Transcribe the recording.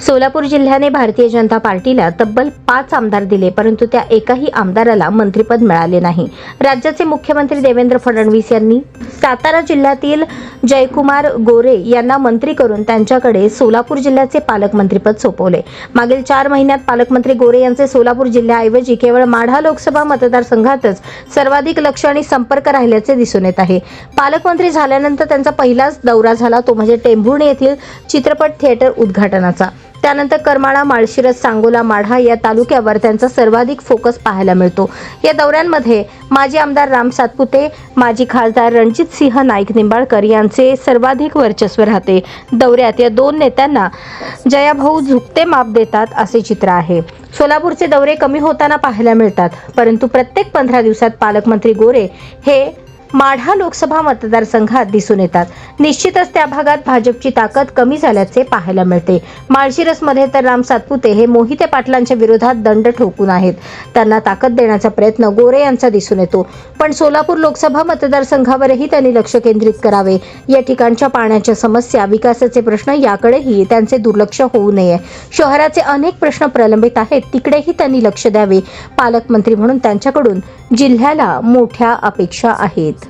सोलापूर जिल्ह्याने भारतीय जनता पार्टीला तब्बल पाच आमदार दिले परंतु त्या एकाही आमदाराला मंत्रिपद मिळाले नाही. राज्याचे मुख्यमंत्री देवेंद्र फडणवीस यांनी सातारा जिल्ह्यातील जयकुमार गोरे यांना मंत्री करून त्यांच्याकडे सोलापूर जिल्ह्याचे पालकमंत्रीपद सोपवले. मागील चार महिन्यात पालकमंत्री गोरे यांचे सोलापूर जिल्ह्याऐवजी केवळ माढा लोकसभा मतदारसंघातच सर्वाधिक लक्ष आणि संपर्क राहिल्याचे दिसून येत आहे. पालकमंत्री झाल्यानंतर त्यांचा पहिलाच दौरा झाला तो म्हणजे टेंभुर्णी येथील चित्रपट थिएटर उद्घाटनाचा. त्यानंतर करमाळा माळशिरस सांगोला माढा या तालुक्यावर त्यांचा सर्वाधिक फोकस पाहायला मिळतो. या दौऱ्यांमध्ये माजी आमदार राम सातपुते माजी खासदार रणजित सिंह नाईक निंबाळकर यांचे सर्वाधिक वर्चस्व राहते. दौऱ्यात या दोन नेत्यांना जयाभाऊ झुकते माप देतात असे चित्र आहे. सोलापूरचे दौरे कमी होताना पाहायला मिळतात परंतु प्रत्येक पंधरा दिवसात पालकमंत्री गोरे हे माढा लोकसभा मतदारसंघात दिसून येतात. निश्चितच त्या भागात भाजपची ताकद कमी झाल्याचे पाहायला मिळते. माळशिरसमध्ये तर राम सातपुते हे मोहिते पाटलांच्या विरोधात दंड ठोकून आहेत. त्यांना ताकद देण्याचा प्रयत्न गोरे यांचा दिसून येतो. पण सोलापूर लोकसभा मतदारसंघावरही त्यांनी लक्ष केंद्रित करावे. या ठिकाणच्या पाण्याच्या समस्या विकासाचे प्रश्न याकडेही त्यांचे दुर्लक्ष होऊ नये. शहराचे अनेक प्रश्न प्रलंबित आहेत तिकडेही त्यांनी लक्ष द्यावे. पालकमंत्री म्हणून त्यांच्याकडून जिल्ह्याला मोठ्या अपेक्षा आहेत.